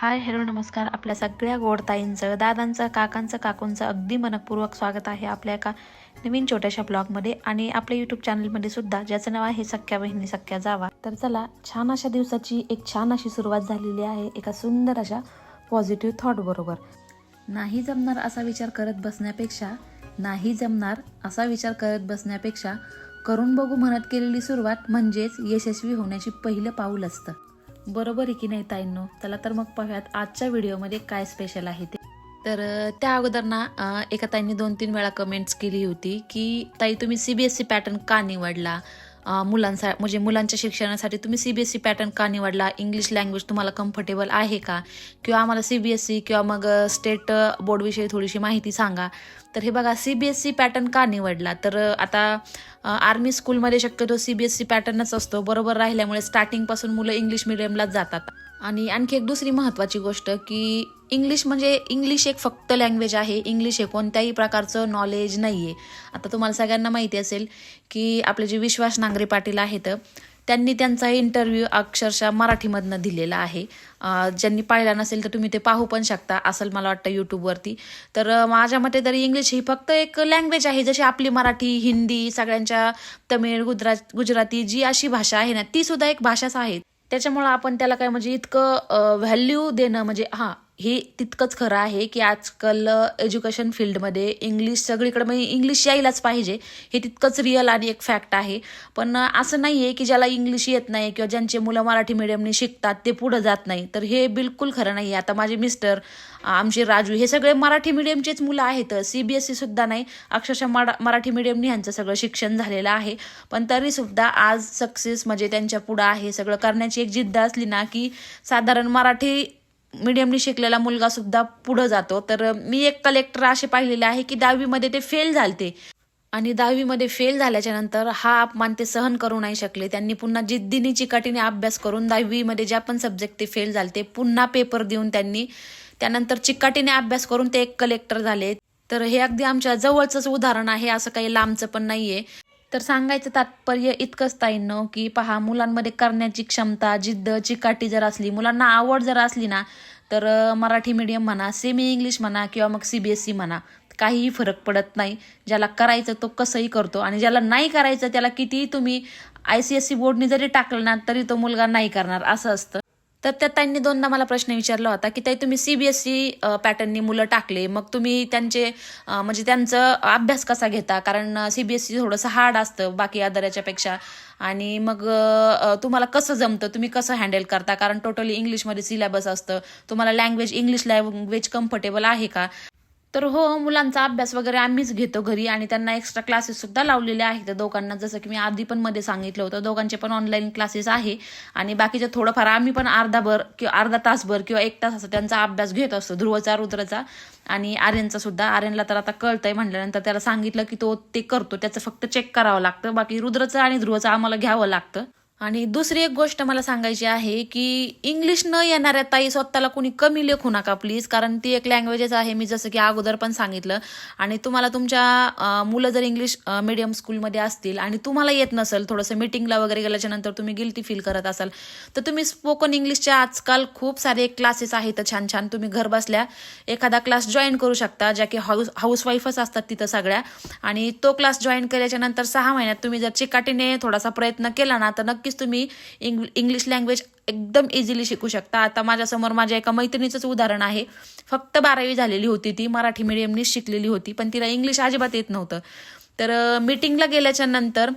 Hi hello नमस्कार. आपल्या सगळ्या गोडताईंचं दादांचं काकांचं काकूंचं अगदी मनपूर्वक स्वागत आहे आपल्या एका नवीन छोट्याशा ब्लॉगमध्ये आणि आपल्या यूट्यूब चॅनलमध्ये सुद्धा ज्याचं नाव आहे सख्या बहिणी सख्या जावा. तर चला छान अशा दिवसाची एक छान अशी सुरुवात झालेली आहे एका सुंदर अशा पॉझिटिव्ह थॉट बरोबर. नाही जमणार असा विचार करत बसण्यापेक्षा नाही जमणार असा विचार करत बसण्यापेक्षा करून बघू म्हणत केलेली सुरुवात म्हणजेच यशस्वी होण्याची पहिलं पाऊल असतं. बरोबर आहे की नाही ताईंनो? चला तर मग पाहूयात आजच्या व्हिडिओमध्ये काय स्पेशल आहे ते. तर त्या अगोदर ना एका ताईंनी दोन तीन वेळा कमेंट्स केली होती की ताई तुम्ही सीबीएसई पॅटर्न का निवडला? मुलांचा मुलांसा म्हणजे मुलांच्या शिक्षणासाठी तुम्ही सीबीएसई पॅटर्न का निवडला? इंग्लिश लँग्वेज तुम्हाला कम्फर्टेबल आहे का? किंवा आम्हाला सीबीएसई किंवा मग स्टेट बोर्डविषयी थोडीशी माहिती सांगा. तर हे बघा C B S C pattern का निवडला? तर आता आर्मी स्कूलमध्ये शक्यतो सी बी एस सी पॅटर्नच असतो. बरोबर राहिल्यामुळे स्टार्टिंगपासून मुलं इंग्लिश मिडियमलाच जातात. आणि आणखी एक दुसरी महत्त्वाची गोष्ट की इंग्लिश म्हणजे इंग्लिश एक फक्त लँग्वेज आहे. इंग्लिश हे कोणत्याही प्रकारचं नॉलेज नाही आहे आता तुम्हाला सगळ्यांना माहिती असेल की आपले जे विश्वास नांगरे पाटील आहेत त्यांनी त्यांचा इंटरव्ह्यू अक्षरशः मराठीमधनं दिलेला आहे. ज्यांनी पाहिला नसेल तर तुम्ही ते पाहू पण शकता असं मला वाटतं यूट्यूबवरती तर माझ्या मते तरी इंग्लिश ही फक्त एक लँग्वेज आहे जशी आपली मराठी हिंदी सगळ्यांच्या तमिळ गुजरात गुजराती जी अशी भाषा आहे ना ती सुद्धा एक भाषाच आहे. त्याच्यामुळं आपण त्याला काय म्हणजे इतकं व्हॅल्यू देणं म्हणजे हां हे तितकंच खरं आहे की आजकाल एज्युकेशन फील्डमध्ये इंग्लिश सगळीकडे म्हणजे इंग्लिश यायलाच पाहिजे. हे तितकंच रिअल आणि एक फॅक्ट आहे. पण असं नाही आहे की ज्याला इंग्लिश येत नाही किंवा ज्यांचे मुलं मराठी मिडियमने शिकतात ते पुढं जात नाही. तर हे बिलकुल खरं नाही आहे आता माझे मिस्टर आमचे राजू हे सगळे मराठी मिडियमचेच मुलं आहेत. सी बी एस सुद्धा नाही. अक्षरशः मरा मराठी मिडियमने ह्यांचं सगळं शिक्षण झालेलं आहे. पण तरीसुद्धा आज सक्सेस म्हणजे त्यांच्या पुढं आहे. सगळं करण्याची एक जिद्द असली ना की साधारण मराठी मिडियमने शिकलेला मुलगा सुद्धा पुढं जातो. तर मी एक कलेक्टर असे पाहिलेले आहे की दहावीमध्ये ते फेल झालते. आणि दहावीमध्ये फेल झाल्याच्यानंतर हा अपमान ते सहन करू नाही शकले. त्यांनी पुन्हा जिद्दीने चिकाटीने अभ्यास करून दहावीमध्ये ज्या पण सब्जेक्ट ते फेल झालते पुन्हा पेपर देऊन त्यांनी त्यानंतर चिकाटीने अभ्यास करून ते एक कलेक्टर झाले. तर हे अगदी आमच्या जवळचंच उदाहरण आहे असं काही लांबचं पण नाहीये. तर सांगायचं तात्पर्य इतकंच ताईंनो की पहा मुलांमध्ये करण्याची क्षमता जिद्द चिकाटी जर असली मुलांना आवड जर असली ना तर मराठी मीडियम म्हणा सेमी इंग्लिश म्हणा किंवा मग सी बी एस ई म्हणा काहीही फरक पडत नाही. ज्याला करायचं तो कसंही करतो आणि ज्याला नाही करायचं त्याला कितीही तुम्ही आय सी एस सी बोर्डने जरी टाकलं ना तरी तो मुलगा नाही करणार असं असतं. तर त्या त्यांनी दोनदा मला प्रश्न विचारला होता की ताई तुम्ही सीबीएसई पॅटर्ननी मुलं टाकले मग तुम्ही त्यांचे म्हणजे त्यांचं अभ्यास कसा घेता? कारण सीबीएसई थोडंसं हार्ड असतं बाकी अदर याच्यापेक्षा आणि मग तुम्हाला कसं जमतं? तुम्ही कसं हँडल करता? कारण टोटली इंग्लिशमध्ये सिलेबस असतं. तुम्हाला लँग्वेज इंग्लिश लँग्वेज कम्फर्टेबल आहे का? तर हो मुलांचा अभ्यास वगैरे आम्हीच घेतो घरी आणि त्यांना एक्स्ट्रा क्लासेस सुद्धा लावलेले आहेत. दोघांना जसं की मी आधी पण मध्ये सांगितलं होतं दोघांचे पण ऑनलाईन क्लासेस आहे आणि बाकीचे थोडंफार आम्ही पण अर्धाभर किंवा अर्धा तासभर किंवा एक तास असं त्यांचा अभ्यास घेत असतो ध्रुवचा रुद्रचा आणि आर्यनचा सुद्धा. आर्यनला तर आता कळतंय म्हटल्यानंतर त्याला सांगितलं की तो ते करतो त्याचं फक्त चेक करावं लागतं. बाकी रुद्रचं आणि ध्रुवचं आम्हाला घ्यावं लागतं. आणि दुसरी एक गोष्ट मला सांगायची आहे की इंग्लिश न येणाऱ्या ताई स्वतःला कोणी कमी लेखू नका प्लीज कारण ती एक लँग्वेजच आहे मी जसं की अगोदर पण सांगितलं. आणि तुम्हाला तुमच्या मुलं जर इंग्लिश मिडियम स्कूलमध्ये असतील आणि तुम्हाला येत नसेल थोडंसं मिटिंगला वगैरे गेल्याच्यानंतर तुम्ही गिल्टी फील करत असाल तर तुम्ही स्पोकन इंग्लिशच्या आजकाल खूप सारे क्लासेस आहेत छान छान. तुम्ही घर बसल्या एखादा क्लास जॉईन करू शकता ज्या की हाऊस हाऊसवाईफच असतात तिथं सगळ्या. आणि तो क्लास जॉईन केल्याच्यानंतर सहा महिन्यात तुम्ही जर चिकाटीने थोडासा प्रयत्न केला ना तर नक्की नक्कीच तुम्ही इंग्ल इंग्लिश लँग्वेज एकदम इझिली शिकू शकता. आता माझ्यासमोर माझ्या एका मैत्रिणीचंच उदाहरण आहे. फक्त बारावी झालेली होती ती मराठी मिडियमनीच शिकलेली होती पण तिला इंग्लिश अजिबात येत नव्हतं. तर मीटिंगला गेल्याच्यानंतर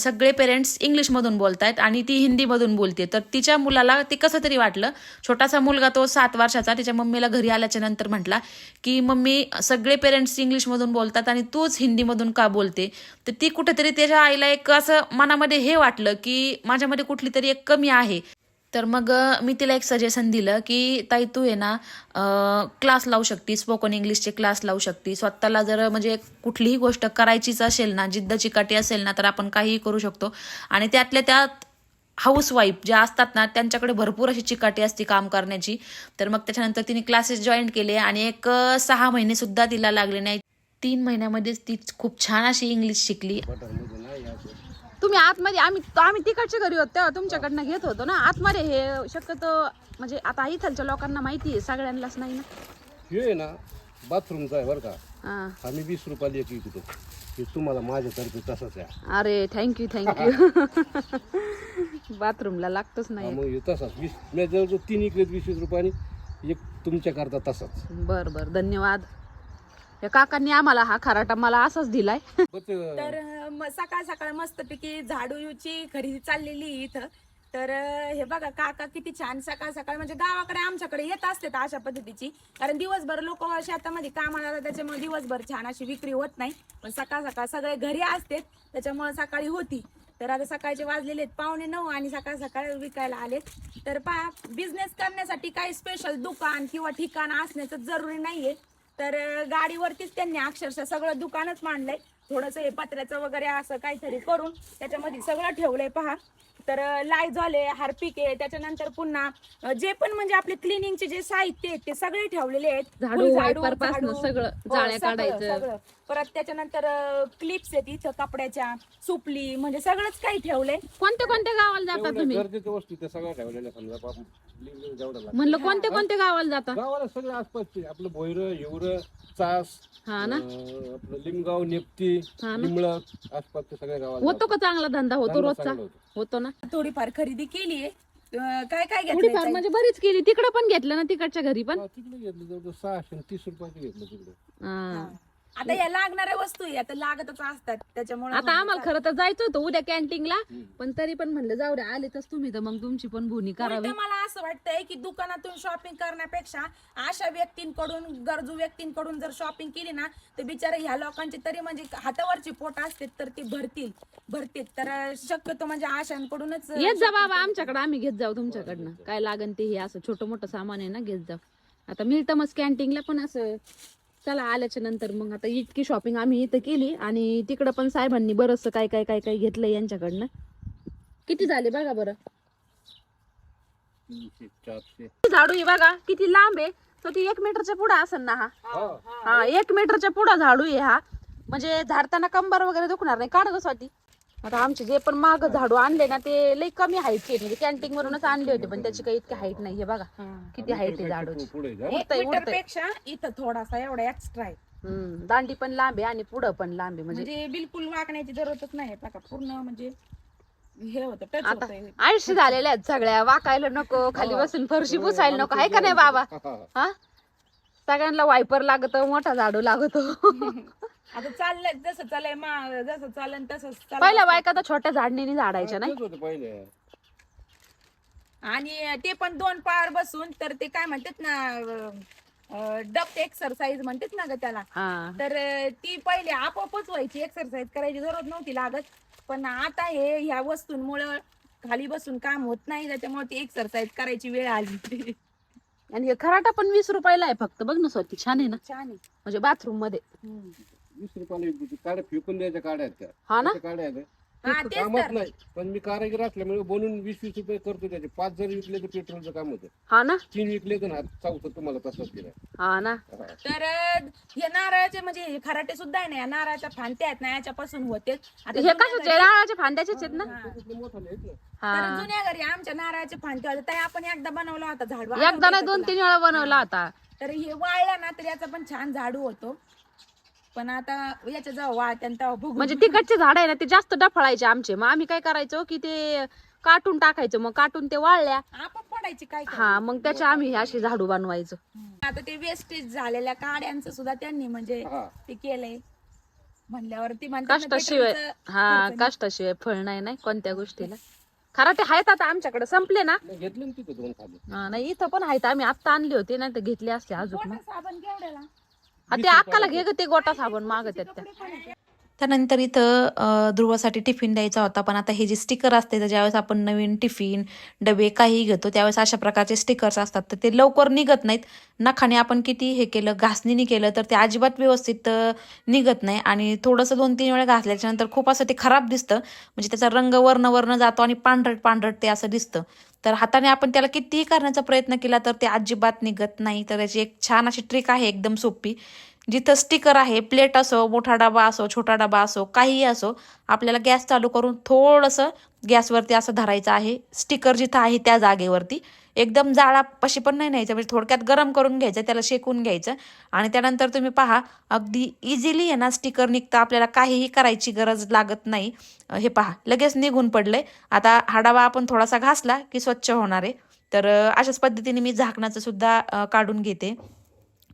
सगळे पेरेंट्स इंग्लिशमधून बोलतायत आणि ती हिंदीमधून बोलते तर तिच्या मुलाला ते कसं तरी वाटलं. छोटासा मुलगा तो सात वर्षाचा तिच्या मम्मीला घरी आल्याच्यानंतर म्हटला की मम्मी सगळे पेरेंट्स इंग्लिशमधून बोलतात आणि तूच हिंदीमधून का बोलते? तर ती कुठेतरी त्याच्या आईला एक असं मनामध्ये हे वाटलं की माझ्यामध्ये कुठली तरी एक कमी आहे. तर मग मी तिला एक सजेशन दिलं की ताई तू आहे ना क्लास लावू शकते स्पोकन इंग्लिशचे क्लास लावू शकते स्वतःला जर म्हणजे कुठलीही गोष्ट करायचीच असेल ना जिद्द चिकाटी असेल ना तर आपण काहीही करू शकतो. आणि त्यातल्या त्यात हाऊसवाईफ ज्या असतात ना त्यांच्याकडे भरपूर अशी चिकाटी असते काम करण्याची. तर मग त्याच्यानंतर तिने क्लासेस जॉईन केले आणि एक सहा महिने सुद्धा तिला लागले नाही तीन महिन्यामध्येच ती खूप छान अशी इंग्लिश शिकली. तुम्ही आतमध्ये आम्ही आम्ही तिकडच्या घरी होतो तेव्हा तुमच्याकडनं घेत होतो ना. आतमध्ये हे शक्यतो म्हणजे आता इथलच्या लोकांना माहिती आहे सगळ्यांनाच नाही ना. हे आहे ना बाथरूमचा आहे बरं का. हा. आम्ही वीस रुपयाला एक विकतो. हे तुम्हाला माझ्यातर्फे तसंच आहे. अरे थँक्यू थँक्यू बाथरूमला लागतच हा, नाही मग हे तसाच. वीस मी जवळजवळ तीन इकडे वीस वीस रुपयाने एक तुमच्या करता तसाच. बर बर. धन्यवाद. या काकांनी आम्हाला हा खराटा मला असाच दिलाय. तर म- सकाळ सकाळ मस्तपैकी झाडूची खरेदी चाललेली आहे इथं. तर अं, हे बघा काका किती छान सकाळ सकाळ म्हणजे गावाकडे आमच्याकडे येत असते अशा पद्धतीची. कारण दिवसभर लोक शेतामध्ये कामाला जातात, त्याच्यामुळे दिवसभर छान अशी विक्री होत नाही. पण सकाळ सकाळ सगळे घरी असते त्याच्यामुळे सकाळी होती. तर आता सकाळचे वाजलेले आहेत पावणे नऊ आणि सकाळ सकाळ विकायला आलेत. तर पहा बिझनेस करण्यासाठी काही स्पेशल दुकान किंवा ठिकाण असण्याचं जरुरी नाहीये. तर गाडीवरतीच त्यांनी अक्षरशः सगळं दुकानच मांडलंय. थोडंसं हे पत्र्याचं वगैरे असं काहीतरी करून त्याच्यामध्ये सगळं ठेवलंय पहा. तर लाय झाले हार्पिक आहे त्याच्यानंतर पुन्हा जे पण म्हणजे आपले क्लिनिंगचे जे साहित्य आहेत ते सगळे ठेवलेले आहेत झाडू, झाडू, सगळं, हो, जाळ्या सगळं, काढायचं. सगळं. परत त्याच्यानंतर क्लिप्स आहेत इथं कपड्याच्या सुपली म्हणजे सगळंच काही ठेवलंय कोणत्या कोणत्या गावाला जाता जेवढ्या तुम्ही गरजेच्या वस्तू त्या सगळ्या ठेवलेल्या समजा बाप लिंग जेवढं लागतं. म्हणलं कोणत्या कोणत्या गावाला जाता गावाला सगळं आसपासचे आपलं भोयर हिवर चास हा ना? अं, आपलं लिमगाव नेप्ती हा ना. लिमळक आसपासच्या सगळ्या गावाला होतो का चांगला धंदा? होतो रोजचा? चांगला होतो. होतो ना? थोडीफार खरेदी केलीये अं, काय काय थोडीफार घेतलं म्हणजे बरीच केली. तिकडे पण घेतलं ना तिकडच्या घरी पण? हा, तिकडे घेतलं जवळजवळ सहाशे आणि तीस रुपयाचे घेतलं तिकडे. हा. आता या लागणाऱ्या वस्तू आहे आता लागतच असतात त्याच्यामुळे आता आम्हाला खरं तर जायचं होतं उद्या कॅन्टीनला. पण तरी पण म्हणलं जाऊ द्या आलेच तुम्ही तर मग तुमची पण भूनी करावी. मला असं वाटतंय की दुकानातून शॉपिंग करण्यापेक्षा अशा व्यक्तींकडून गरजू व्यक्तींकडून जर शॉपिंग केली ना तर बिचारे ह्या लोकांची तरी म्हणजे हातावरची पोट असते तर ती भरतील भरतील. तर शक्यतो म्हणजे आशांकडूनच येत जा बाबा आमच्याकडे आम्ही घेत जाऊ तुमच्याकडनं. काय लागन ते हे असं छोटं मोठं सामान आहे ना घेत जाऊ आता मिळतं मग कॅन्टीनला पण असं. चला आल्याच्यानंतर मग आता इतकी शॉपिंग आम्ही इथं केली आणि तिकडं पण साहेबांनी बरंच काय काय काय काय घेतलं यांच्याकडनं. किती झाले बघा बरं? झाडू आहे बघा किती लांब आहे. तो ती एक मीटरच्या पुढे असेल ना हा? हा. हा एक मीटरच्या पुढं झाडू आहे हा. म्हणजे झाडताना कंबर वगैरे दुखणार नाही. काढ स्वाती. आता आमचे जे पण माग झाडू आणले ना ते लई कमी हाईटचे म्हणजे कॅन्टीन वरूनच आणले होते पण त्याची काही इतकी हाईट नाही हे बघा. किती हाईट आहे झाडूची. पुढे जा. उडतंय, उडतंय. पेक्षा इथं थोडासा एवढा एक्स्ट्रा आहे. हम्म, दांडी पण लांब आहे आणि पुढं पण लांब आहे म्हणजे म्हणजे बिलकुल वाकण्याची जरूरतच नाही बघा पूर्ण म्हणजे हे होतं टच आता होतंय. आळशी झालेल्या आहेत सगळ्या वाकायला नको खाली बसून फरशी पुसायला नको आहे का नाही बाबा? हा, हा. हा सगळ्यांना वायपर लागत मोठा झाडू लागतो. आता चाललंय जसं चाललंय मा जसं चालन तसंच चाललं. पहिल्या बायका तर छोट्या झाडणीने झाडायच्या नाही? तेच होतं पहिले. आणि ते पण दोन पार बसून तर ते काय म्हणतात ना डप एक्सरसाइज म्हणतात ना ग त्याला. हा. तर अं, ती पहिले आपोआपच व्हायची एक्सरसाइज करायची जरूरत नव्हती लागत. पण आता हे ह्या वस्तूंमुळं खाली बसून काम होत नाही त्याच्यामुळे ती एक्सरसाइज करायची वेळ आली. आणि हे खराटा पण वीस रुपयाला आहे फक्त. बघ ना स्वती छान आहे ना? छान आहे. म्हणजे बाथरूममध्ये. हम्म. वीस रुपयाला एक होती. काड्या फेकून द्यायच्या काड्या आहेत त्या. हा ना? काड्या आहेत. हा, तेच कामच तर. नाही. पण मी कारागीर असल्यामुळे बनवून वीस वीस रुपये करतो त्याचे. पाच जर विकले तर पेट्रोलचं काम होतं. हा ना? तीन विकले तर ना चौथं तुम्हाला तसंच केलं हा ना? तर हे नारळाचे म्हणजे हे खराटे सुद्धा आहे ना या नारळाच्या फांत्या आहेत ना याच्यापासून होते. आता हे जुन्या कशाचे? घरी- नारळाचे फांद्याचेच आहेत ना. मोठं नाही येत ना. तर हा जुन्या घरी आमच्या नारळाच्या फांत्या होत्या त्या आपण एकदा बनवला होता झाडू. एकदा आठवतंय नाही का दोन तुला? तीन वेळा बनवला होता तर हे वाळला ना तर याचा पण छान झाडू होतो. पण आता याच्या जेव्हा तेव्हा बघू म्हणजे तिकडचे झाड आहे ना ते जास्त डफळायचे आमचे. मग आम्ही काय करायचो की ते काटून टाकायचं. मग काटून ते वाळल्या. आपण पडायची काय हा मग त्याचे आम्ही असे झाडू बनवायचो. आता ते वेस्टेज झालेल्या काड्यांचं सुद्धा त्यांनी म्हणजे हा. ते केलंय. म्हणल्यावर ती म्हणतात ना, कष्टाशिवाय पेट्रोलचं हा खर्च नाही. कष्टाशिवाय फळ नाही नाही कोणत्या गोष्टीला. खरं ते आहेत आता आमच्याकडे. संपले ना? मग घेतलं ना तिथं दोन खाली हा, नाही इथं पण आहेत. आम्ही आत्ता आणले होते नाही तर घेतले असते अजून. साबण केवढ्याला? हा, ते अक्काला घे ग ते गोटा साबण मागत आहेत त्या. त्यानंतर इथं ध्रुवासाठी टिफिन द्यायचा होता पण आता हे जे स्टिकर असते तर ज्यावेळेस आपण नवीन टिफिन डबे काही घेतो त्यावेळेस अशा प्रकारचे स्टिकर्स असतात तर ते लवकर निघत नाहीत. नखाने आपण किती हे केलं घासणीने केलं तर ते अजिबात व्यवस्थित निघत नाही. आणि थोडंसं दोन तीन वेळा घासल्याच्या नंतर खूप असं ते खराब दिसतं. म्हणजे त्याचा रंग वर्ण वर्ण जातो आणि पांढरट पांढरट ते असं दिसतं. तर हाताने आपण त्याला कितीही करण्याचा प्रयत्न केला तर ते अजिबात निघत नाही. तर त्याची एक छान अशी ट्रिक आहे एकदम सोपी. जिथं स्टिकर आहे प्लेट असो मोठा डबा असो छोटा डबा असो काहीही असो आपल्याला गॅस चालू करून थोडंसं गॅसवरती असं धरायचं आहे. स्टिकर जिथं आहे त्या जागेवरती. एकदम जाळापाशी पण नाही न्यायचं म्हणजे थोडक्यात गरम करून घ्यायचं त्याला शेकून घ्यायचं. आणि त्यानंतर तुम्ही पहा अगदी इझिली आहे ना स्टिकर निघतं आपल्याला काहीही करायची गरज लागत नाही. हे पहा लगेच निघून पडलंय. आता हा डबा आपण थोडासा घासला की स्वच्छ होणार आहे. तर अशाच पद्धतीने मी झाकणाचं सुद्धा काढून घेते.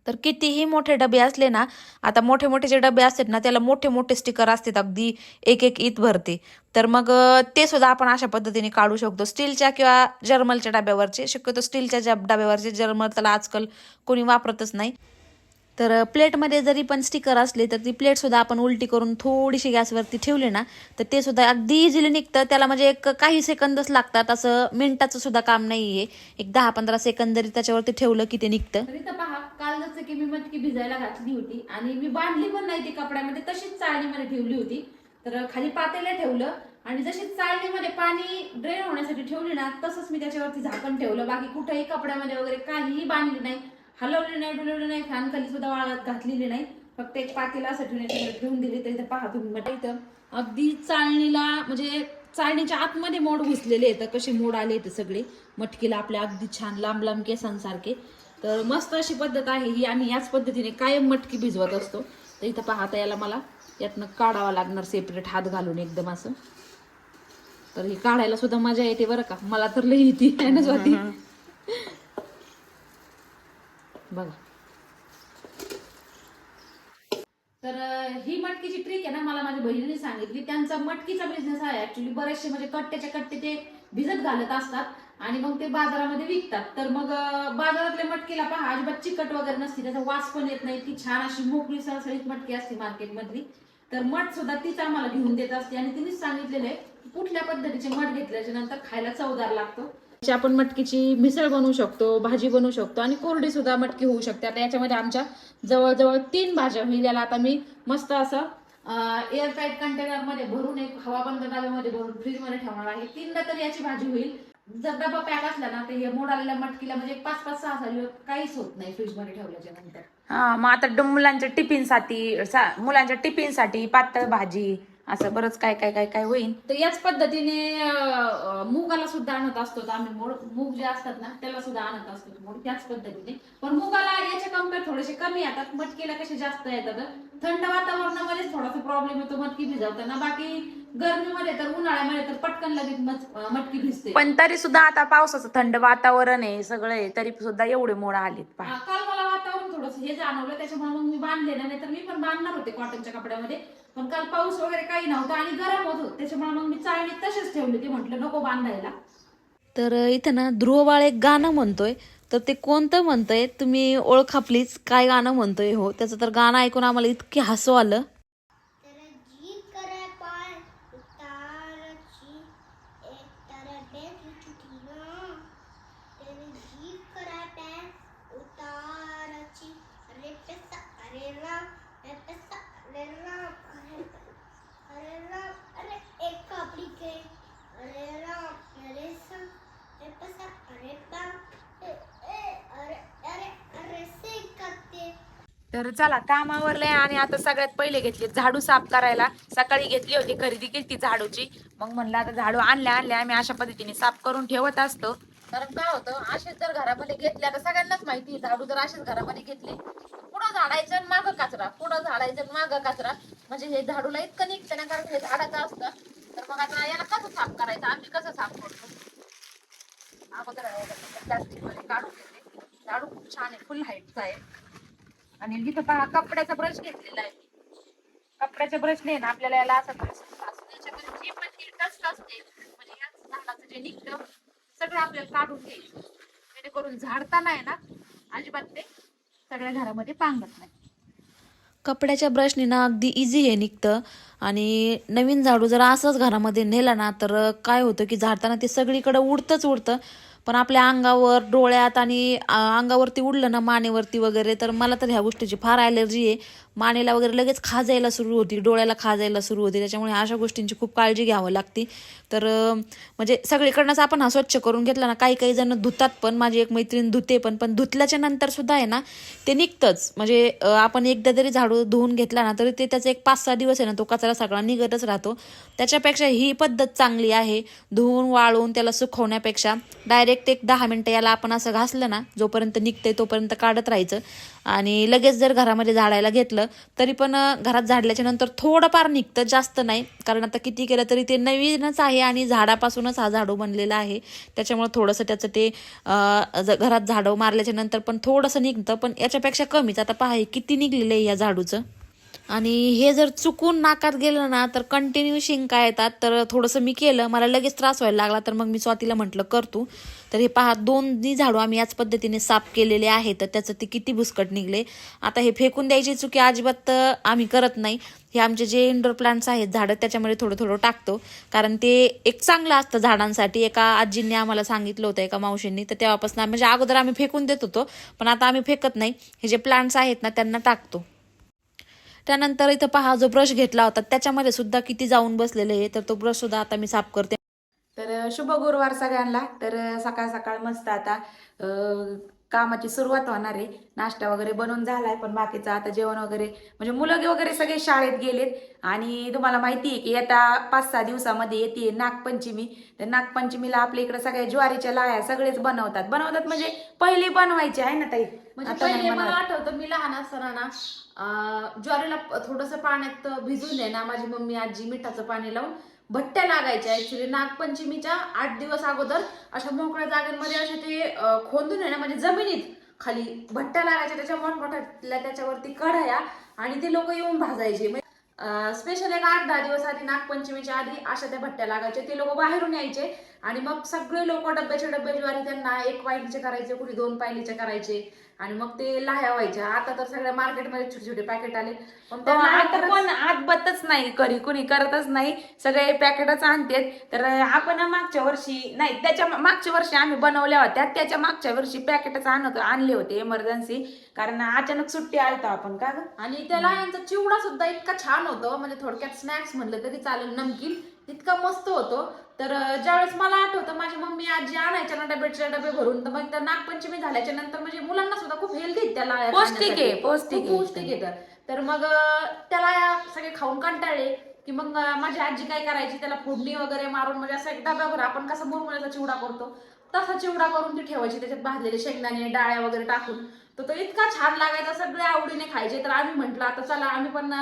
तर कितीही मोठे डबे असले ना आता मोठे मोठे जे डबे असतात ना त्याला मोठे मोठे स्टिकर असतात अगदी एक एक ईत भरते. तर मग ते सुद्धा आपण अशा पद्धतीने काढू शकतो. स्टीलच्या किंवा जर्मलच्या डब्यावरचे शक्यतो स्टीलच्या ज्या डब्यावरचे जर्मल त्याला आजकाल कोणी वापरतच नाही. तर प्लेटमध्ये जरी पण स्टिकर असले तर ती प्लेटसुद्धा आपण उलटी करून थोडीशी गॅसवरती ठेवली ना तर ते सुद्धा अगदी इझिली निघतं. त्याला म्हणजे एक काही सेकंदच लागतात. असं मिनिटाचं सुद्धा काम नाही आहे एक दहा पंधरा सेकंद जरी त्याच्यावरती ठेवलं की ते निघतं. पहा काल जसं की मी मटकी भिजायला घातली होती आणि मी बांधली पण नाही ती कपड्यामध्ये तशीच चाळणीमध्ये ठेवली होती. तर खाली पातेला ठेवलं आणि जशी चाळणीमध्ये पाणी ड्रेन होण्यासाठी ठेवली ना तसंच मी त्याच्यावरती झाकण ठेवलं. बाकी कुठेही कपड्यामध्ये वगैरे काहीही बांधली नाही. हलवली नाही डुलवली नाही फॅन खाली सुद्धा वाळत घातलेली नाही. फक्त एक पातेला असं ठेवण्याची ठेवून दिली तर इथं पहा तुम्ही. म्हटलं इथं अगदी चाळणीला म्हणजे चाळणीच्या आतमध्ये मोड घुसलेले आहेत. कसे मोड आले ते सगळे. मटकीला आपल्या अगदी छान लांब लांब केसांसारखे. तर मस्त अशी पद्धत आहे ही. आम्ही याच पद्धतीने कायम मटकी भिजवत असतो. तर इथं पाहता याला मला यातनं काढावा लागणार सेपरेट हात घालून एकदम असं. तर ही काढायला सुद्धा मजा येते बरं का. मला तर लई येते है ना स्वाती. बघा. तर ही मटकीची ट्रिक आहे ना मला माझ्या बहिणीने सांगितली. त्यांचा मटकीचा बिझनेस आहे ऍक्च्युली बरेचसे म्हणजे कट्ट्याच्या कट्टे ते भिजत घालत असतात आणि मग ते बाजारामध्ये विकतात. तर मग बाजारातल्या मटकीला पहा अजिबात चिकट वगैरे नसते त्याचा वास पण येत नाही. ती छान अशी मोकळी सळसळीत मटकी असते मार्केटमधली. तर मठ सुद्धा तीच आम्हाला घेऊन देत असते आणि तिनेच सांगितलेलं आहे कुठल्या पद्धतीचे मठ घेतल्याच्या नंतर खायला चवदार लागतो. आपण मटकीची मिसळ बनवू शकतो भाजी बनवू शकतो आणि कोरडी सुद्धा मटकी होऊ शकते. आता याच्यामध्ये आमच्या जवळजवळ तीन भाज्या होईल. याला आता मी मस्त असं एअर फ्राईड कंटेनरमध्ये भरून एक हवाबंद डब्यामध्ये भरून फ्रीजमध्ये ठेवणार आहे. तीनदा तरी याची भाजी होईल. जर डबा पॅक असला ना तर हे मोडालेल्या मटकीला म्हणजे पाच पाच सहा सहा काहीच होत नाही फ्रीजमध्ये ठेवल्याच्या नंतर. हा मग आता मुलांच्या टिफिनसाठी सा- मुलांच्या टिफिनसाठी पातळ भाजी असं बरंच काय काय काय काय होईल तर याच पद्धतीने अं, मुगाला सुद्धा आणत असतो आम्ही मोड मूग जे असतात ना त्याला सुद्धा आणत असतो मोड त्याच पद्धतीने. पण मुगाला याच्या कंपेअर थोडेसे कमी येतात मटकीला कसे जास्त येतात. थंड वातावरणामध्येच थोडासा प्रॉब्लेम येतो मटकी भिजवताना. बाकी गरमीमध्ये तर उन्हाळ्यामध्ये तर पटकन लगेच मच- मटकी भिजते. पण तरी सुद्धा आता पावसाचं थंड वातावरण आहे सगळं आहे तरी सुद्धा एवढे मोड आलेत पहा. हा, काल मला वातावरण थोडस हे जाणवलं त्याच्यामुळे मग मी बांधले नाही तर मी पण बांधणार होते कॉटनच्या कपड्यामध्ये. पण काल पाऊस वगैरे काही नव्हता आणि गरम होत होतं. त्याच्यामुळे मग मी चाळणी तसेच ठेवली. ते म्हटलं नको बांधायला. तर इथं ना ध्रुवबाळ एक गाणं म्हणतोय. तर ते कोणतं म्हणतंय? तुम्ही ओळख आपलीच काय गाणं म्हणतोय? हो त्याचं तर गाणं ऐकून आम्हाला इतकी हसू आलं तेरे जी करे पाय उतारची एक तेरे बेट चुटिया तेरे जी करे पाय उतारची अरे पैसा अरे राम अरे पैसा अरे राम अरे अरे राम अरे एक कापड़ी के अरे राम अरे सा अरे पैसा अरे बाप ए ए अरे अरे अरे से करते तर चला कामावरले आणि आता सगळ्यात पहिले घेतली झाडू साफ करायला. सकाळी घेतली होती खरेदी केली ती झाडूची. मग म्हणलं आता झाडू आणल्या आणल्या आम्ही अशा पद्धतीने साफ करून ठेवत असतो. कारण काय होतं असेच जर घरामध्ये घेतल्या तर सगळ्यांनाच माहिती झाडू जर असेच घरामध्ये घेतले पुढं झाडायचं आणि मागं कचरा पुढं झाडायचं आणि मागं कचरा. म्हणजे हे झाडूला इतकं निघतं ना कारण हे झाडाचं असतं. तर मग आता याला कसं साफ करायचं आम्ही कसं साफ करतो? अगोदर प्लास्टिकमध्ये काढून घेते. झाडू खूप छान आहे फुल हाईटचा आहे. आणि जिथं पहा कपड्याचा ब्रश घेतलेला आहे कपड्याच्या ब्रशने ना आपल्याला याला असं घासून पण डस्ट असते म्हणजे या झाडाचं जे निघतं सगळं आपल्याला काढून घ्यायचं. जेणेकरून झाडताना आहे ना अजिबात ते सगळ्या घरामध्ये पांगत नाही. कपड्याच्या ब्रशने ना अगदी इझी हे निघतं. आणि नवीन झाडू जर असंच घरामध्ये नेला ना तर काय होतं की झाडताना ते सगळीकडे उडतंच उडतं. पण आपल्या अंगावर डोळ्यात आणि अंगावरती उडलं ना मानेवरती वगैरे तर मला तर ह्या गोष्टीची फार ॲलर्जी आहे. मानेला वगैरे लगेच खाजायला सुरू होती डोळ्याला खाजायला सुरू होती. त्याच्यामुळे अशा गोष्टींची खूप काळजी घ्यावं लागते. तर म्हणजे सगळीकडनंच आपण हा स्वच्छ करून घेतला ना काही काही जण धुतात पण. माझी एक मैत्रीण धुते पण पण धुतल्याच्या नंतर सुद्धा आहे ना ते निघतंच. म्हणजे आपण एकदा जरी झाडू धुवून घेतला ना तरी ते त्याचा एक पाच सहा दिवस आहे ना तो कचरा सगळा निघतच राहतो. त्याच्यापेक्षा ही पद्धत चांगली आहे धुवून वाळून त्याला सुकवण्यापेक्षा. डायरेक्ट एक दहा मिनटं याला आपण असं घासलं ना जोपर्यंत निघतंय तोपर्यंत काढत राहायचं. आणि लगेच जर घरामध्ये झाडायला घेतलं तरी पण घरात झाडल्याच्या नंतर थोडंफार निघतं जास्त नाही. कारण आता किती केलं तरी ते नवीनच आहे आणि झाडापासूनच हा झाडू बनलेला आहे. त्याच्यामुळे थोडंसं त्याचं ते ज- घरात झाडं मारल्याच्या नंतर पण थोडंसं निघतं पण याच्यापेक्षा कमीच. आता पहा किती निघलेलं आहे या झाडूचं. आणि हे जर चुकून नाकात गेलं ना तर कंटिन्यू शिंका येतात. तर थोडंसं मी केलं मला लगेच त्रास व्हायला लागला तर मग मी स्वातीला म्हटलं करतो तर हे पहा दोन्ही झाडू आम्ही याच पद्धतीने साफ केलेले आहेत. तर त्याचं ते किती भुसकट निघले. आता हे फेकून द्यायची चुकी अजिबात तर आम्ही करत नाही. हे आमचे जे इंडोर प्लांट्स आहेत झाडं त्याच्यामध्ये थोडं थोडं टाकतो. कारण ते एक चांगलं असतं झाडांसाठी. एका आजींनी आम्हाला सांगितलं होतं एका मावशींनी. तर तेव्हापासून आम्ही- म्हणजे अगोदर आम्ही फेकून देत होतो पण आता आम्ही फेकत नाही. हे जे प्लांट्स आहेत ना त्यांना टाकतो. त्यानंतर इथं पहा जो ब्रश घेतला होता त्याच्यामध्ये सुद्धा किती जाऊन बसलेले आहे तर तो ब्रश सुद्धा आता मी साफ करते. तर शुभ गुरुवार सगळ्यांना. तर सकाळ सकाळ मस्त आता कामाची सुरुवात होणार आहे. नाश्ता वगैरे बनवून झालाय पण बाकीचं आता जेवण वगैरे म्हणजे मुलं वगैरे सगळे शाळेत गेलेत. आणि तुम्हाला माहिती आहे की येत्या पाच सहा दिवसामध्ये येते नागपंचमी. तर नागपंचमीला आपल्या इकडे सगळ्या ज्वारीच्या लाह्या सगळेच बनवतात. बनवतात म्हणजे पहिली बनवायची आहे ना ताई? म्हणजे मला. आठवतं मी लहान असताना ज्वारीला थोडंसं पाण्यात भिजून आहे ना माझी मम्मी आजी मिठाचं पाणी लावून भट्ट्या लागायच्या. ऍक्च्युली नागपंचमीच्या आठ दिवस अगोदर अशा मोकळ्या जागांमध्ये असे ते खोदून आहे ना म्हणजे जमिनीत खाली भट्ट्या लागायच्या त्याच्या मोठमोठ्या त्याच्यावरती कढाया आणि ते लोक येऊन भाजायचे. म्हणजे, स्पेशल एक आठ दहा दिवस आधी नागपंचमीच्या आधी अशा त्या भट्ट्या लागायच्या. ते लोक बाहेरून यायचे. आणि मग सगळे लोक डब्याचे डब्बे ज्वारी त्यांना एक पायलीचे करायचे कुणी दोन पायलीचे करायचे. आणि मग ते लाह्या व्हायच्या. आता तर सगळ्या मार्केटमध्ये छोटे छोटे पॅकेट आले. पण कोण आतबतच नाही करी कुणी करतच नाही. सगळे पॅकेटच आणतात. तर आपण मागच्या वर्षी नाही त्याच्या मागच्या वर्षी आम्ही बनवल्या होत्या. त्याच्या मागच्या वर्षी पॅकेटच आणत आणले होते इमर्जन्सी कारण अचानक सुट्टी आलतो आपण का आणि त्या लाह्यांचा चिवडा सुद्धा इतका छान होतो. म्हणजे थोडक्यात स्नॅक्स म्हणलं तरी चालेल. नमकीन. इतका मस्त होतो. तर ज्यावेळेस मला आठवतं माझी मम्मी आजी आणायच्या ना डब्याचे डबे भरून तर मग त्या नागपंचमी झाल्याच्यानंतर म्हणजे मुलांना सुद्धा खूप हेल्दी त्या लाह्या पौष्टिक आहे. पौष्टिक आहे. पौष्टिक येतं तर मग अं, त्या लाह्या सगळे खाऊन कंटाळले की मग माझी आजी काय करायची त्याला फोडणी वगैरे मारून म्हणजे असं एक डब्याभर आपण कसा मुरमुऱ्याचा चिवडा करतो तसा चिवडा करून ती ठेवायची त्याच्यात भाजलेले शेंगदाणे डाळ्या वगैरे टाकून तर तो इतका छान लागायचा सगळे आवडीने खायचे. तर आम्ही म्हंटल आता चला आम्ही पण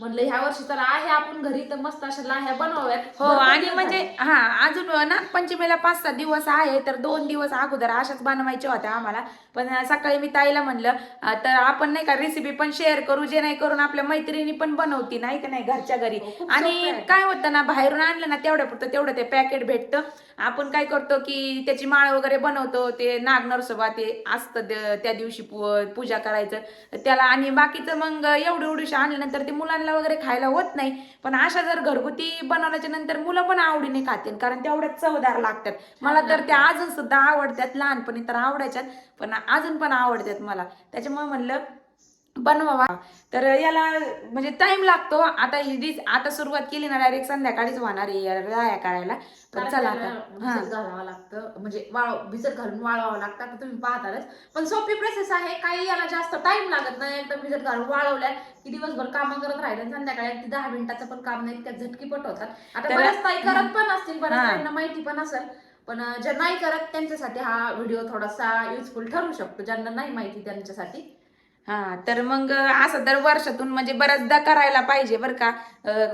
म्हणलं ह्या वर्षी तर आहे आपण घरी तर मस्त अशा लाह्या बनवाव्यात. हो आणि म्हणजे. हा अजून ना पंचमीला पाच सहा दिवस आहे तर दोन दिवस अगोदर अशाच बनवायच्या होत्या आम्हाला. पण सकाळी मी ताईला म्हणलं तर आपण नाही का रेसिपी पण शेअर करू जे नाही करून आपल्या मैत्रिणी पण बनवती नाही का नाही घरच्या घरी. हो, आणि. काय होतं ना बाहेरून आणलं ना तेवढ्या पुरतं तेवढं ते पॅकेट भेटतं. आपण काय करतो की त्याची माळ वगैरे बनवतो ते नाग नरसोबा ते असतं त्या दिवशी पूजा करायचं. त्याला आणि बाकीचं मग एवढी एवढीशी आणल्यानंतर ते मुलांना वगैरे खायला होत नाही. पण अशा जर घरगुती बनवल्याच्या नंतर मुलं पण आवडीने खातील कारण तेवढ्याच चवदार लागतात. मला तर त्या अजून सुद्धा आवडतात लहानपणी तर आवडायच्यात पण अजून पण आवडतात मला. त्याच्यामुळे म्हणलं बनवावा. तर याला म्हणजे टाइम लागतो. आता ही आता सुरुवात केली ना डायरेक्ट संध्याकाळीच होणार आहे या लाह्या करायला. कारण चला आता. हा. घालावं लागतं. म्हणजे वाळ भिजत घालून वाळवावं लागतं. आता तुम्ही पाहतालच पण सोपी प्रोसेस आहे. काही याला जास्त टाइम लागत नाही. एकदम भिजत घालून वाळवल्या की दिवसभर काम करत राहिले संध्याकाळी अगदी दहा मिनिटाचं पण काम नाही. त्या झटकीपट होतात आता तर- बऱ्याच ताई करत पण असतील. बऱ्याच माहिती पण असेल. पण ज्या नाही करत त्यांच्यासाठी हा व्हिडिओ थोडासा युजफुल ठरू शकतो. ज्यांना नाही माहिती त्यांच्यासाठी. हा तर मग असं तर वर्षातून म्हणजे बऱ्याचदा करायला पाहिजे बरं का.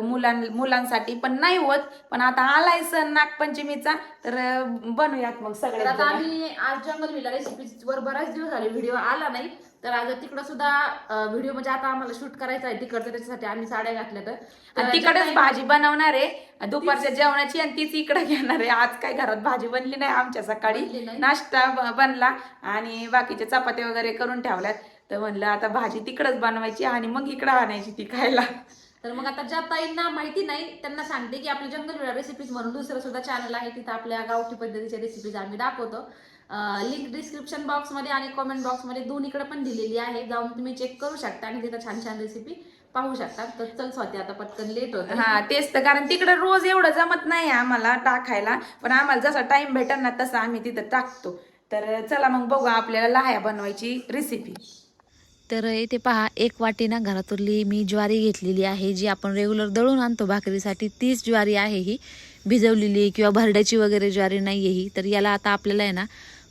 मुलां मुलांसाठी पण नाही होत पण आता आलाय सण नागपंचमीचा तर बनवूयात मग तर सगळे आता आम्ही आज जंगल विला रेसिपीज वर बऱ्याच दिवस झाले व्हिडिओ आला नाही तर आज तिकडं सुद्धा व्हिडिओ म्हणजे आता आम्हाला शूट करायचा आहे तिकडचं त्याच्यासाठी आम्ही साड्या घातल्या तर. तिकडेच भाजी बनवणार आहे दुपारच्या जेवणाची आणि तीच इकडे घेणार आहे. आज काय घरात भाजी बनली नाही आमच्या सकाळी. नाश्ता बनला आणि बाकीचे चपात्या वगैरे करून ठेवल्यात. तर म्हणलं आता भाजी तिकडच बनवायची आणि मग इकडं आणायची ती खायला. तर मग आता ज्या ताईंना माहिती नाही त्यांना सांगते की आपल्या जंगल रेसिपीज म्हणून दुसरं सुद्धा चॅनल आहे. तिथं आपल्या गावठी पद्धतीच्या रेसिपीज आम्ही दाखवतो. लिंक डिस्क्रिप्शन बॉक्समध्ये आणि कॉमेंट बॉक्समध्ये दोन्हीकडे पण दिलेली आहे. जाऊन तुम्ही चेक करू शकता आणि तिथं छान छान रेसिपी पाहू शकता. तर चल स्वाती आता पटकन लेट होत हा तेच तर. कारण तिकडे रोज एवढं जमत नाही आम्हाला टाकायला. पण आम्हाला जसा टाइम भेटेल ना तसा आम्ही तिथं टाकतो. तर चला मग बघू आपल्याला लाह्या बनवायची रेसिपी तर इथे पहा एक वाटी ना घरातली मी ज्वारी घेतलेली आहे जी आपण रेग्युलर दळून आणतो भाकरीसाठी. तीच ज्वारी आहे ही भिजवलेली किंवा भरड्याची वगैरे ज्वारी नाही आहे ही. तर याला आता आपल्याला आहे ना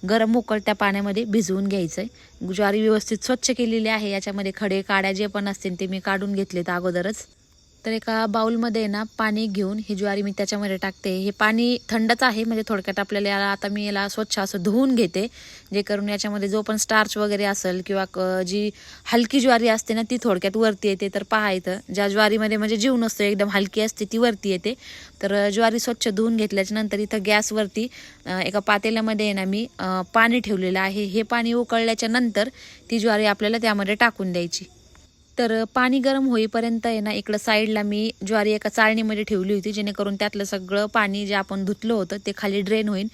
गरम उकळत्या पाण्यामध्ये भिजवून घ्यायचं आहे ज्वारी व्यवस्थित स्वच्छ केलेली आहे याच्यामध्ये खडे काड्या जे पण असतील ते मी काढून घेतलेत अगोदरच. तर एका बाऊलमध्ये ना पाणी घेऊन ही ज्वारी मी त्याच्यामध्ये टाकते. हे पाणी थंडच आहे म्हणजे थोडक्यात आपल्याला याला आता मी याला स्वच्छ असं धुवून घेते. जे करून याच्यामध्ये जो पण स्टार्च वगैरे असेल किंवा क- जी हलकी ज्वारी असते ना ती थोडक्यात वरती येते. तर पहा इथं ज्या ज्वारीमध्ये म्हणजे जीव नसतो एकदम हलकी असते ती वरती येते. तर ज्वारी स्वच्छ धुवून घेतल्याच्या नंतर इथं गॅसवरती एका पातेल्यामध्ये आहे ना मी पाणी ठेवलेलं आहे. हे पाणी उकळल्याच्या नंतर ती ज्वारी आपल्याला त्यामध्ये टाकून द्यायची. तर पाणी गरम होईपर्यंत आहे ना इकडं साईडला मी ज्वारी एका चाळणीमध्ये ठेवली होती जेणेकरून त्यातलं सगळं पाणी जे आपण धुतलं होतं ते खाली ड्रेन होईल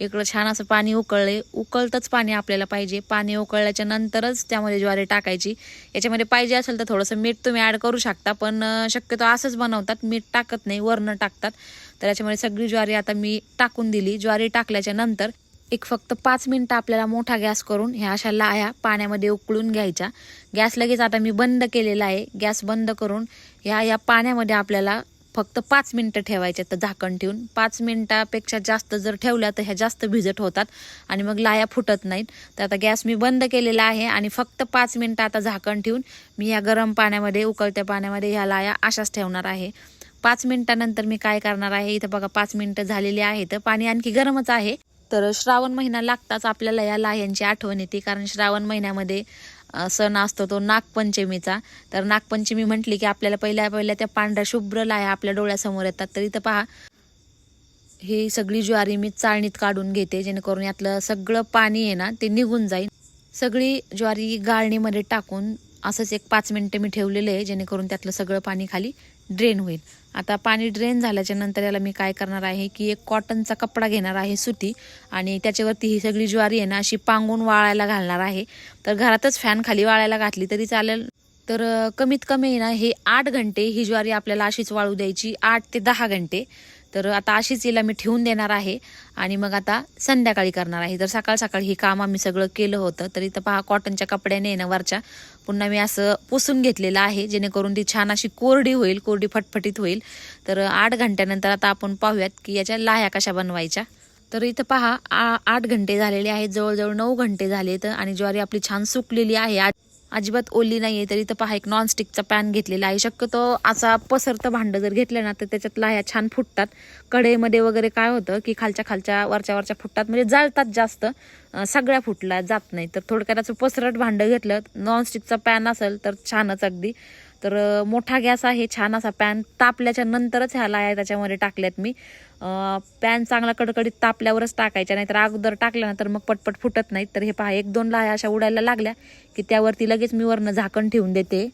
इकडं छान असं पाणी उकळले. उकळतंच पाणी आपल्याला पाहिजे. पाणी उकळल्याच्या नंतरच त्यामध्ये ज्वारी टाकायची. याच्यामध्ये पाहिजे असेल तर थोडंसं मीठ तुम्ही ॲड करू शकता पण शक्यतो असंच बनवतात. मीठ टाकत नाही वरनं टाकतात. तर याच्यामध्ये सगळी ज्वारी आता मी टाकून दिली. ज्वारी टाकल्याच्या नंतर एक फक्त पाच मिनटं आपल्याला मोठा गॅस करून ह्या अशा लाह्या पाण्यामध्ये उकळून घ्यायच्या. गॅस लगेच आता मी बंद केलेला आहे. गॅस बंद करून ह्या या पाण्यामध्ये आपल्याला फक्त पाच मिनटं ठेवायचे तर झाकण ठेवून. पाच मिनटापेक्षा जास्त जर ठेवल्या तर ह्या जास्त भिजत होतात आणि मग लाया फुटत नाहीत. तर आता गॅस मी बंद केलेला आहे आणि फक्त पाच मिनटं आता झाकण ठेवून मी या गरम पाण्यामध्ये उकळत्या पाण्यामध्ये ह्या लाया अशाच ठेवणार आहे. पाच मिनटानंतर मी काय करणार आहे? इथं बघा पाच मिनटं झालेली आहे तर पाणी आणखी गरमच आहे. तर श्रावण महिना लागताच आपल्याला या लाह्यांची आठवण येते. कारण श्रावण महिन्यामध्ये सण असतो तो नागपंचमीचा. तर नागपंचमी म्हटली की आपल्याला पहिल्या पहिल्या त्या पांढऱ्या शुभ्र लाह्या आपल्या डोळ्यासमोर येतात. तर इथं पहा ही सगळी ज्वारी मी चाळणीत काढून घेते. जेणेकरून यातलं सगळं पाणी आहे ना ते निघून जाईल. सगळी ज्वारी गाळणीमध्ये टाकून असंच एक पाच मिनटं मी ठेवलेलं आहे. जेणेकरून त्यातलं सगळं पाणी खाली ड्रेन होईल. आता पाणी ड्रेन झाल्याच्यानंतर याला मी काय करणार आहे की एक कॉटनचा कपडा घेणार आहे सुती आणि त्याच्यावरती ही सगळी ज्वारी आहे ना अशी पांगून वाळायला घालणार आहे. तर घरातच फॅन खाली वाळायला घातली तरी चालेल. तर कमीत कमी आहे ना हे आठ घंटे ही ज्वारी आपल्याला अशीच वाळू द्यायची आठ ते दहा घंटे. तर आता अशीच हिला मी ठेवून देणार आहे. आणि मग आता संध्याकाळी करणार आहे. तर सकाळ सकाळी ही काम आम्ही सगळं केलं होतं. तर इथं पहा कॉटनच्या कपड्याने आहे ना वरच्या. पुन्हा मी असं पुसून घेतलेलं आहे. जेणेकरून ती छान अशी कोरडी होईल कोरडी फटफटीत होईल. तर आठ घंट्यानंतर आता आपण पाहूयात की याच्या लाह्या कशा बनवायच्या. तर इथं पहा आ- आठ घंटे झालेले आहेत. जवळजवळ नऊ घंटे झालेत आणि ज्वारी आपली छान सुकलेली आहे. अजिबात ओली नाहीये तर इथं पहा एक नॉनस्टिकचा पॅन घेतलेला आहे. शक्यतो असा पसरतं भांडं जर घेतलं ना तर त्याच्यात लाह्या छान फुटतात. कढईमध्ये वगैरे काय होतं की खालच्या खालच्या वरच्या वरच्या फुटतात. म्हणजे जळतात जास्त सगळ्या फुटल्या जात नाही तर थोडक्यात असं पसरट भांडं घेतलं नॉनस्टिकचा पॅन असेल तर छानच अगदी. तर मोठा गॅस आहे छान असा पॅन तापल्याच्या नंतरच ह्या आहे त्याच्यामध्ये टाकल्यात मी. पॅन चांगला कडकडीत तापल्यावरच टाकायच्या नाहीतर अगोदर टाकल्या ना तर मग पटपट फुटत नाहीत. तर हे पहा एक दोन लाया अशा उडायला लागल्या की त्यावरती लगेच मी वरनं झाकण ठेवून देते.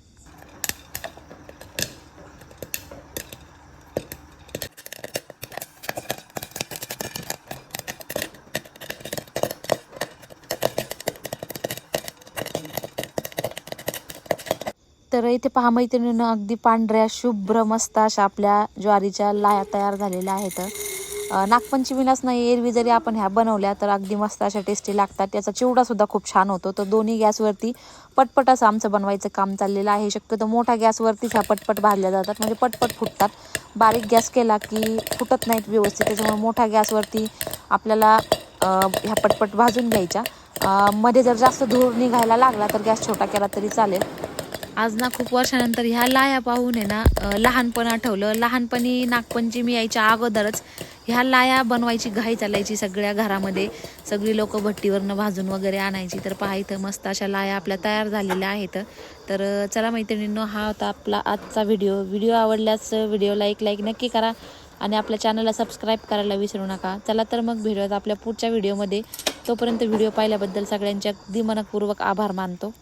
इथे पहा मैत्रिणीनं अगदी पांढऱ्या शुभ्र मस्त अशा आपल्या ज्वारीच्या लाया तयार झालेल्या आहेत. नागपंचमीलाच नाही एरवी जरी आपण ह्या बनवल्या तर अगदी मस्त अशा टेस्टी लागतात. त्याचा चिवडासुद्धा खूप छान होतो. तर दोन्ही गॅसवरती पटपट असं आमचं बनवायचं काम चाललेलं आहे. शक्यतो मोठ्या गॅसवरतीच ह्या पटपट भाजल्या जातात. म्हणजे पटपट फुटतात. बारीक गॅस केला की फुटत नाहीत व्यवस्थित. त्याच्यामुळे मोठ्या गॅसवरती आपल्याला ह्या पटपट भाजून घ्यायच्या. मध्ये जर जास्त धूर निघायला लागला तर गॅस छोटा केला तरी चालेल. आज ना खूप वर्षानंतर ह्या लाया पाहून आहे ना लहानपण आठवलं लहानपणी नागपंचमी यायच्या अगोदरच ह्या लाया बनवायची घाई चालायची सगळ्या घरामध्ये. सगळी लोक भट्टीवरनं भाजून वगैरे आणायची. तर पहा इथं मस्त अशा लाया आपल्या तयार झालेल्या आहेत. तर चला मैत्रिणींनो हा होता आपला आजचा व्हिडिओ. व्हिडिओ आवडल्यास व्हिडिओला एक लाईक नक्की करा आणि आपल्या चॅनलला सबस्क्राईब करायला विसरू नका. चला तर मग भेटूयात आपल्या पुढच्या व्हिडिओमध्ये. तोपर्यंत व्हिडिओ पाहिल्याबद्दल सगळ्यांचे अगदी मनपूर्वक आभार मानतो.